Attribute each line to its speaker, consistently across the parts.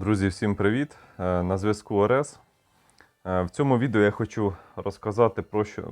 Speaker 1: Друзі, всім привіт! Е, На зв'язку ОРЕС. Е, В цьому відео я хочу розказати про що,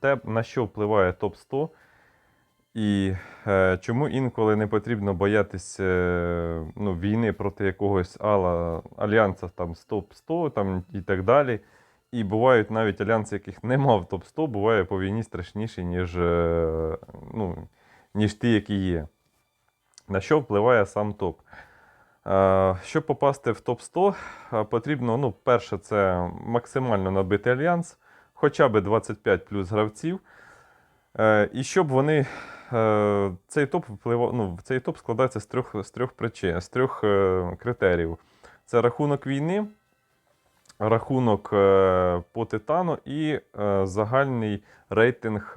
Speaker 1: те, на що впливає топ-100 і е, чому інколи не потрібно боятися ну, війни проти якогось ала, альянса там, з топ-100 там, і так далі. І бувають навіть альянси, яких нема в топ-100, буває по війні страшніші, ніж, ну, ніж ті, які є. На що впливає сам топ? Е, Щоб попасти в топ-100, е, потрібно, ну, перше, це максимально набити альянс, хоча б 25 плюс гравців. Е, І щоб вони. Цей топ впливав, ну, цей топ складається з трьох, з трьох причин, з трьох критеріїв: це рахунок війни, рахунок по титану і загальний рейтинг,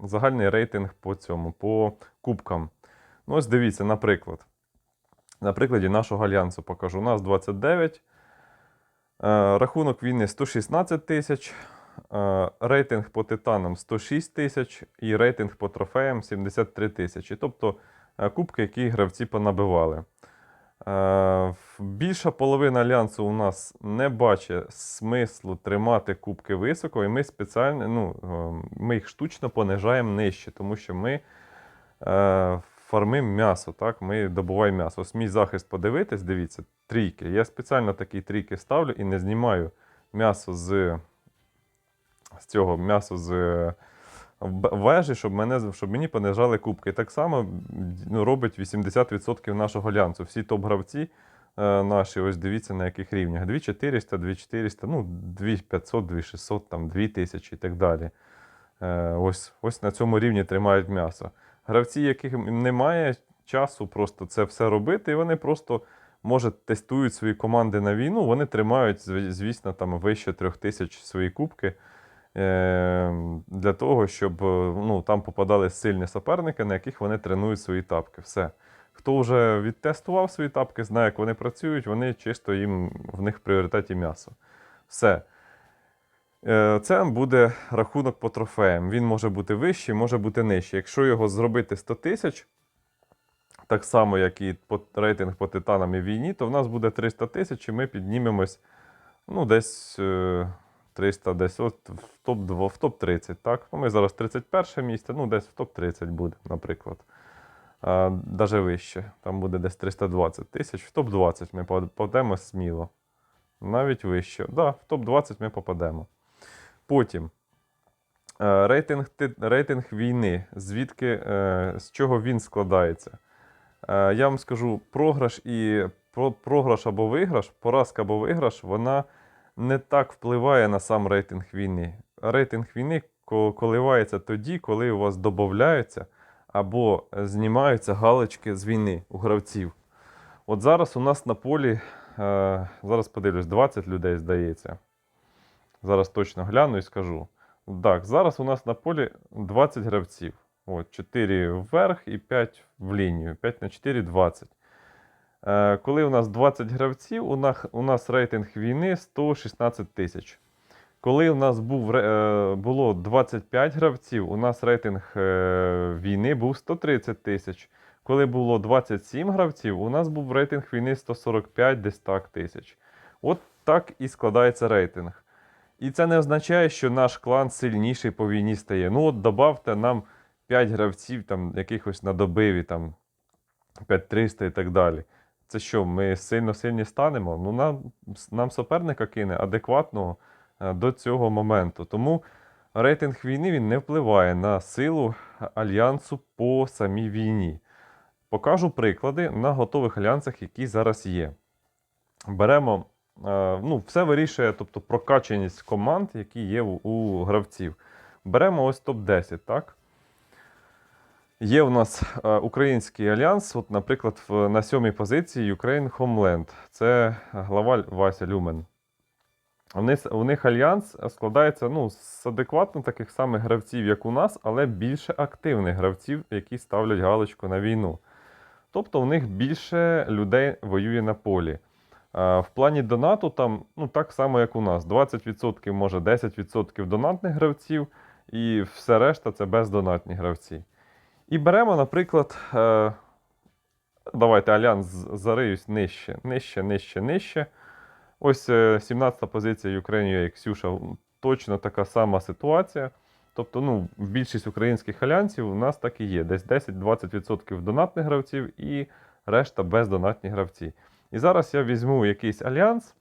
Speaker 1: загальний рейтинг по цьому, по кубкам. Ну, ось дивіться, наприклад. На прикладі нашого альянсу покажу. У нас 29. Е, Рахунок війни 116 тисяч. е, Рейтинг по титанам 106 тисяч і рейтинг по трофеям 73 тисячі. Тобто е, кубки, які гравці понабивали. Більша половина альянсу у нас не бачить смислу тримати кубки високо, і ми спеціально ну, ми їх штучно понижаємо нижче, тому що ми фармимо м'ясо. Так? Ми добуваємо м'ясо. Ось мій захист подивитись, дивіться, трійки. Я спеціально такі трійки ставлю і не знімаю м'ясо з, з цього м'ясо з вежі, щоб, мене, щоб мені понижали кубки. І так само ну, робить 80% нашого альянсу. Всі топ-гравці е, наші, ось дивіться на яких рівнях. 2400, 2400, ну, 2500, 2600, там, 2000 і так далі. Е, ось, ось на цьому рівні тримають м'ясо. Гравці, яких немає часу просто це все робити, і вони просто, може, тестують свої команди на війну, вони тримають, звісно, там вище трьох тисяч свої кубки. е, Для того, щоб е, ну, там попадали сильні суперники, на яких вони тренують свої тапки. Все. Хто вже відтестував свої тапки, знає, як вони працюють, вони чисто їм в них в пріоритеті м'ясо. Все. Е, Це буде рахунок по трофеям. Він може бути вищий, може бути нижчий. Якщо його зробити 100 тисяч, так само, як і по рейтинг по титанам і війні, то в нас буде 300 тисяч, і ми піднімемось ну, десь е, 300, десь от в топ-2, в топ-30. Так? Ну, ми зараз 31 місце, ну десь в топ-30 буде, наприклад. А, Даже вище. Там буде десь 320 тисяч. В топ-20 ми попадемо сміло. Навіть вище. Да, в топ-20 ми попадемо. Потім е, рейтинг, рейтинг війни. Звідки, е, з чого він складається? Е, Я вам скажу, програш і програш або виграш, поразка або виграш, вона не так впливає на сам рейтинг війни. Рейтинг війни коливається тоді, коли у вас додаються або знімаються галочки з війни у гравців. От зараз у нас на полі, зараз подивлюсь, 20 людей, здається. Зараз точно гляну і скажу. Так, зараз у нас на полі 20 гравців. От, 4 вверх і 5 в лінію. 5 на 4 20. Е, коли у нас 20 гравців, у нас, у нас рейтинг війни 116 тисяч. Коли у нас був, е, було 25 гравців, у нас рейтинг е, війни був 130 тисяч. Коли було 27 гравців, у нас був рейтинг війни 145 десь так тисяч. От так і складається рейтинг. І це не означає, що наш клан сильніший по війні стає. Ну, от добавте нам 5 гравців, там, якихось на добиві, там 5300 і так далі. Це що, ми сильно сильні станемо? Ну, нам, нам суперника кине адекватного е, до цього моменту. Тому рейтинг війни він не впливає на силу альянсу по самій війні. Покажу приклади на готових альянсах, які зараз є. Беремо, ну, все вирішує, тобто прокачаність команд, які є у, у гравців. Беремо ось топ-10, так? Є у нас е, український альянс, от, наприклад, в, на сьомій позиції Ukraine Homeland. Це глава Вася Люмен. У них, у альянс складається ну, з адекватно таких самих гравців, як у нас, але більше активних гравців, які ставлять галочку на війну. Тобто в них більше людей воює на полі. В плані донату там ну, так само, як у нас. 20%, може 10% донатних гравців, і все решта це бездонатні гравці. І беремо, наприклад, е, Давайте альянс зариюсь нижче, нижче, нижче, нижче. Ось е, 17-та позиція Ukraine Ксюша. Точно така сама ситуація. Тобто, ну, більшість українських альянсів у нас так і є. Десь 10-20% донатних гравців і решта бездонатні гравці. І зараз я візьму якийсь альянс,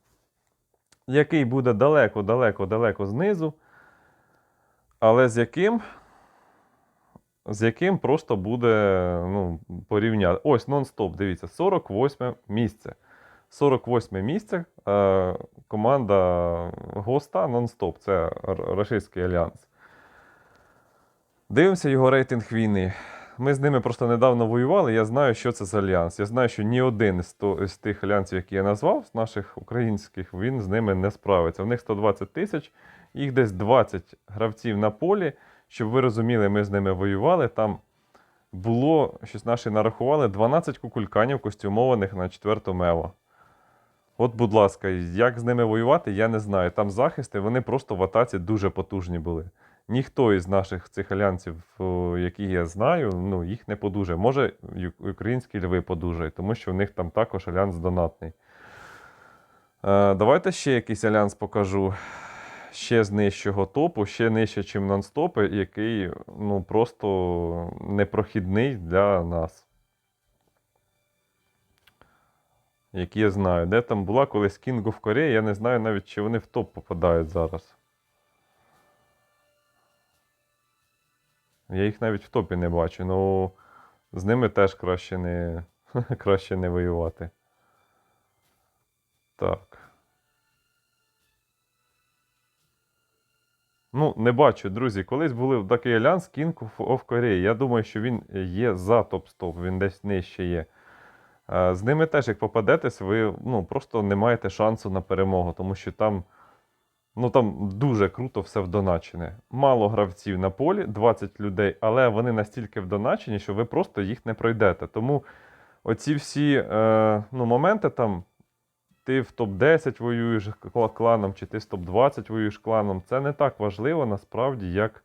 Speaker 1: який буде далеко, далеко, далеко знизу, але з яким, з яким просто буде ну, порівняти. Ось нон-стоп, дивіться, 48 місце. 48 місце е, команда Госта нон-стоп. Це Р- Рашистський альянс. Дивимося його рейтинг війни. Ми з ними просто недавно воювали. Я знаю, що це за альянс. Я знаю, що ні один з тих альянсів, які я назвав, з наших українських, він з ними не справиться. В них 120 тисяч, їх десь 20 гравців на полі. Щоб ви розуміли, ми з ними воювали. Там було, щось наші нарахували, 12 кукульканів костюмованих на 4 мево. От, будь ласка, як з ними воювати, я не знаю. Там захисти, вони просто в атаці дуже потужні були. Ніхто із наших цих альянсів, які я знаю, ну, їх не подужає. Може, українські льви подужають, тому що в них там також альянс донатний. Е, давайте ще якийсь альянс покажу. Ще з нижчого топу, ще нижче, ніж нонстопи, який ну, просто непрохідний для нас. Які я знаю. Де там була колись King of Korea, я не знаю навіть, чи вони в топ попадають зараз. Я їх навіть в топі не бачу, ну з ними теж краще не, краще не воювати. Так. Ну, не бачу, друзі. Колись були такий альянс King of- Korea. Я думаю, що він є за топ-стоп, він десь нижче є. Е, З ними теж, як попадетесь, ви ну, просто не маєте шансу на перемогу, тому що там, ну, там дуже круто все вдоначене. Мало гравців на полі, 20 людей, але вони настільки вдоначені, що ви просто їх не пройдете. Тому оці всі е, ну, моменти там. Ти в топ-10 воюєш кланом, чи ти з топ-20 воюєш кланом, це не так важливо насправді, як,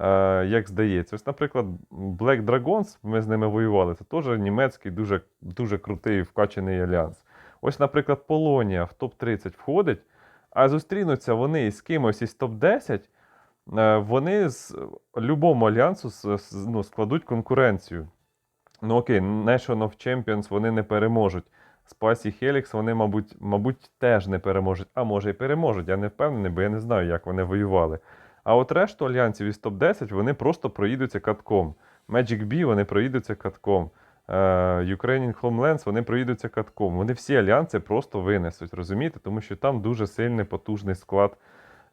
Speaker 1: е, як здається. Ось, наприклад, Black Dragons, ми з ними воювали, це теж німецький дуже, дуже крутий вкачаний альянс. Ось, наприклад, Полонія в топ-30 входить, а зустрінуться вони із кимось із топ-10, е, вони з любому альянсу ну, складуть конкуренцію. Ну окей, Nation of Champions вони не переможуть. Спасі Хелікс вони, мабуть, мабуть, теж не переможуть. А може і переможуть. Я не впевнений, бо я не знаю, як вони воювали. А от решту альянсів із топ-10 вони просто проїдуться катком. Magic B вони проїдуться катком. Е, Ukrainian Homelands вони проїдуться катком. Вони всі альянси просто винесуть, розумієте? Тому що там дуже сильний, потужний склад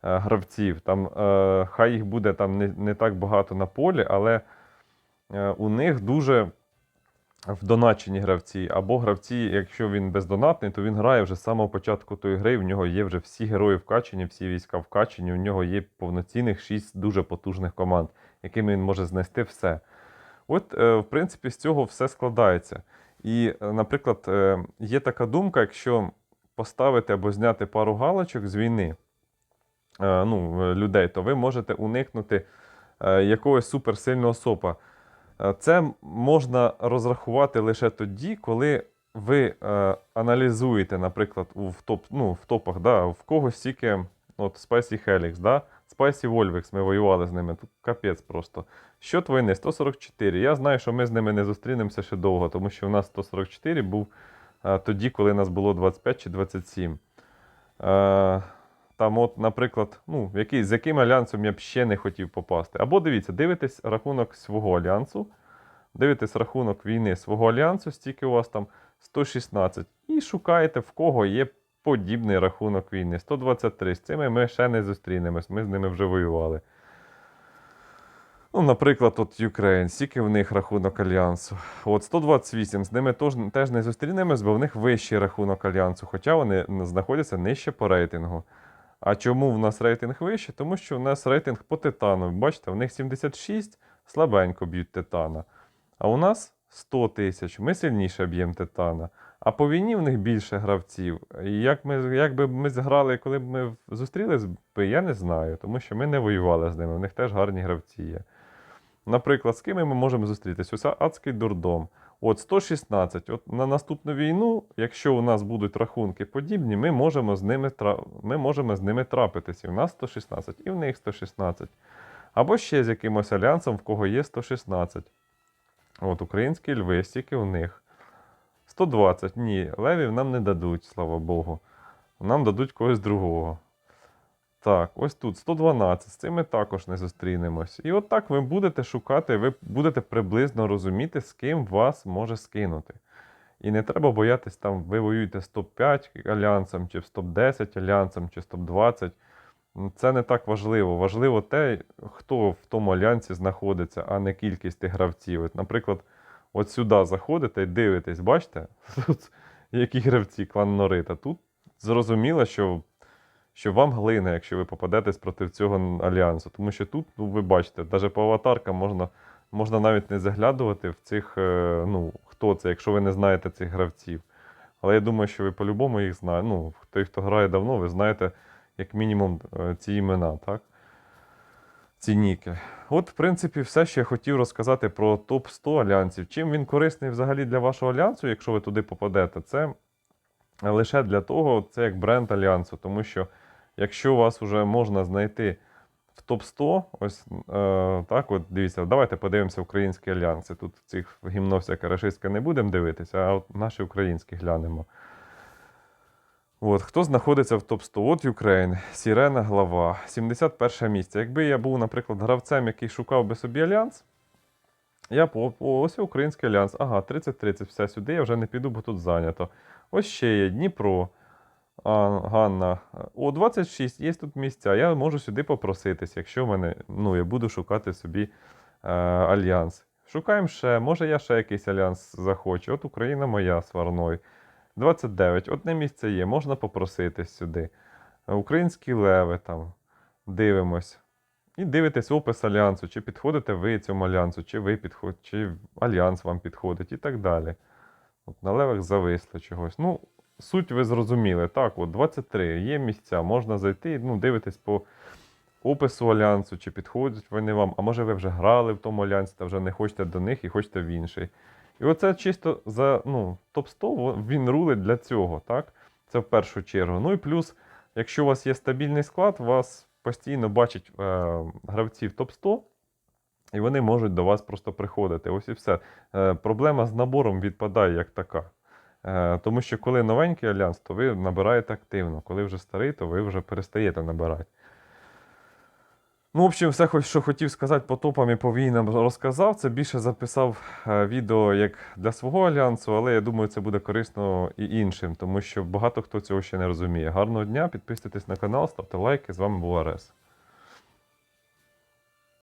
Speaker 1: е, гравців. Там е, хай їх буде там не, не так багато на полі, але е, у них дуже вдоначені гравці, або гравці, якщо він бездонатний, то він грає вже з самого початку тої гри. В нього є вже всі герої вкачені, всі війська вкачені. У нього є повноцінних шість дуже потужних команд, якими він може знести все. От, е, в принципі, з цього все складається. І, е, наприклад, е, є така думка, якщо поставити або зняти пару галочок з війни ну, людей, то ви можете уникнути якогось суперсильного сопа. Це можна розрахувати лише тоді, коли ви аналізуєте, наприклад, в, топ, ну, в топах, да, в когось тільки от Spicy Helix, да, Spicy Volvix, ми воювали з ними, тут капець просто. Що твої 144. Я знаю, що ми з ними не зустрінемося ще довго, тому що у нас 144 був е, тоді, коли нас було 25 чи 27. Е, там, от, наприклад, ну, який, з яким альянсом я б ще не хотів попасти. Або дивіться, дивитесь рахунок свого альянсу, дивитесь рахунок війни свого альянсу, стільки у вас там 116, і шукаєте, в кого є подібний рахунок війни. 123. З цими ми ще не зустрінемось, ми з ними вже воювали. Ну, наприклад, от Ukraine, скільки в них рахунок альянсу. От 128, з ними теж, теж не зустрінемось, бо в них вищий рахунок альянсу, хоча вони знаходяться нижче по рейтингу. А чому в нас рейтинг вищий? Тому що в нас рейтинг по титану. Бачите, в них 76, слабенько б'ють титана. А у нас 100 тисяч, ми сильніше б'ємо титана. А по війні в них більше гравців. І як, ми, як би ми зграли, коли б ми зустрілись, би, я не знаю, тому що ми не воювали з ними, в них теж гарні гравці є. Наприклад, з ким ми можемо зустрітися? Ось адський дурдом. От 116. От на наступну війну, якщо у нас будуть рахунки подібні, ми можемо з ними, ми можемо з ними трапитися. І в нас 116, і в них 116. Або ще з якимось альянсом, в кого є 116. От українські льви, стільки у них. 120. Ні, левів нам не дадуть, слава Богу. Нам дадуть когось другого. Так, ось тут 112. З цим ми також не зустрінемось. І от так ви будете шукати, ви будете приблизно розуміти, з ким вас може скинути. І не треба боятись, там, ви воюєте з топ-5 альянсом, чи з топ-10 альянсом, чи з топ-20. Це не так важливо. Важливо те, хто в тому альянсі знаходиться, а не кількість тих гравців. От, наприклад, от сюди заходите і дивитесь, бачите, тут які гравці клан Норита. Тут зрозуміло, що, що вам глина, якщо ви попадетесь проти цього альянсу. Тому що тут, ну, ви бачите, навіть по аватаркам можна, можна навіть не заглядувати в цих, е, ну, хто це, якщо ви не знаєте цих гравців. Але я думаю, що ви по-любому їх знаєте. Ну, той, хто грає давно, ви знаєте, як мінімум, е, ці імена, так? Ці ніки. От, в принципі, все, що я хотів розказати про топ-100 альянсів. Чим він корисний взагалі для вашого альянсу, якщо ви туди попадете, це лише для того, це як бренд альянсу. Тому що якщо вас вже можна знайти в топ-100, ось е, так, от дивіться, давайте подивимося українські альянси. Тут цих гімно всяке рашистське не будемо дивитися, а от наші українські глянемо. От, хто знаходиться в топ-100? От Ukraine, Сірена глава, 71 місце. Якби я був, наприклад, гравцем, який шукав би собі альянс, я по ось український альянс. Ага, 30-30, все сюди, я вже не піду, бо тут зайнято. Ось ще є Дніпро, а, Ганна. О, 26, є тут місця. Я можу сюди попроситись, якщо в мене, ну, я буду шукати собі е, альянс. Шукаємо ще, може я ще якийсь альянс захочу. От Україна моя сварною. 29. Одне місце є, можна попроситись сюди. Українські леви там. Дивимось. І дивитесь опис альянсу, чи підходите ви цьому альянсу, чи ви підход... чи альянс вам підходить, і так далі. От на левах зависли чогось. Ну, суть ви зрозуміли. Так, от 23. Є місця, можна зайти, ну, дивитесь по опису альянсу, чи підходять вони вам. А може ви вже грали в тому альянсі, та вже не хочете до них і хочете в інший. І оце чисто за ну, топ-100 він рулить для цього, так? Це в першу чергу. Ну і плюс, якщо у вас є стабільний склад, вас постійно бачать е, гравців топ-100, і вони можуть до вас просто приходити. Ось і все. Е, проблема з набором відпадає як така. Е, тому що коли новенький альянс, то ви набираєте активно. Коли вже старий, то ви вже перестаєте набирати. Ну, в общем, все, що хотів сказати по топам і по війнам, розказав. Це більше записав е, відео як для свого альянсу, але я думаю, це буде корисно і іншим, тому що багато хто цього ще не розуміє. Гарного дня, підписуйтесь на канал, ставте лайки. З вами був Арес.